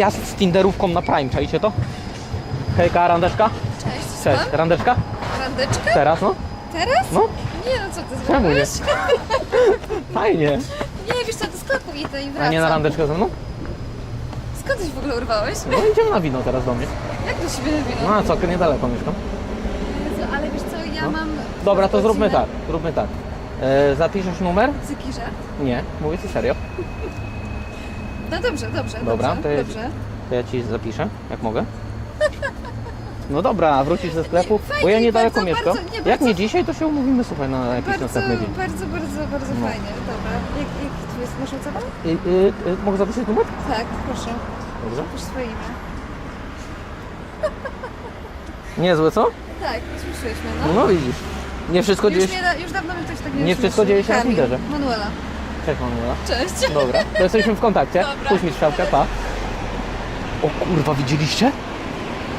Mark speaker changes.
Speaker 1: jazd z Tinderówką na Prime, czajcie to? Hejka, randeczka?
Speaker 2: Cześć.
Speaker 1: Cześć,
Speaker 2: Słucham?
Speaker 1: randeczka?
Speaker 2: Randeczkę?
Speaker 1: Teraz, no?
Speaker 2: Teraz?
Speaker 1: No,
Speaker 2: Nie no co ty
Speaker 1: Czemu nie?
Speaker 2: zrobiłeś?
Speaker 1: fajnie.
Speaker 2: Nie, wiesz co, do sklepu idę i wracam.
Speaker 1: A nie na randeczkę ze mną?
Speaker 2: Skąd w ogóle urwałeś?
Speaker 1: No idziemy na wino teraz do mnie.
Speaker 2: Jak do siebie wino?
Speaker 1: No a co, niedaleko mieszkam.
Speaker 2: Jezu, ale wiesz co, ja
Speaker 1: No.
Speaker 2: mam...
Speaker 1: Dobra, to zróbmy tak, zróbmy tak. E, zapiszesz numer?
Speaker 2: Cyki żart.
Speaker 1: Nie, mówię ci serio.
Speaker 2: No dobrze, dobrze,
Speaker 1: Dobra,
Speaker 2: dobrze,
Speaker 1: to ja-
Speaker 2: dobrze.
Speaker 1: To ja ci zapiszę, jak mogę. No dobra, wrócisz ze sklepu,
Speaker 2: Fajnie,
Speaker 1: bo ja niedaleko
Speaker 2: bardzo,
Speaker 1: mieszkam.
Speaker 2: bardzo, nie,
Speaker 1: Jak
Speaker 2: bardzo-
Speaker 1: nie dzisiaj, to się umówimy, słuchaj, na jakiś
Speaker 2: Bardzo,
Speaker 1: następny dzień.
Speaker 2: bardzo, bardzo, bardzo
Speaker 1: No.
Speaker 2: fajnie. Dobra. Jak, jak tu jest nasza cena?
Speaker 1: Y, y, y, mogę zapisać numer?
Speaker 2: Tak, proszę.
Speaker 1: Dobrze.
Speaker 2: Proszę swoje imię.
Speaker 1: Niezłe, co?
Speaker 2: Tak, śmieszyliśmy,
Speaker 1: No,
Speaker 2: no.
Speaker 1: widzisz. Nie wszystko dzieje
Speaker 2: Już,
Speaker 1: się...
Speaker 2: nie, da- już dawno mi ktoś tak nie
Speaker 1: Nie wszystko dzieje się na
Speaker 2: Kamil,
Speaker 1: Tinderze.
Speaker 2: Manuela.
Speaker 1: Cześć Manuela.
Speaker 2: Cześć.
Speaker 1: Dobra, to jesteśmy w kontakcie.
Speaker 2: Dobra.
Speaker 1: Mi strzałkę, pa. O kurwa, widzieliście?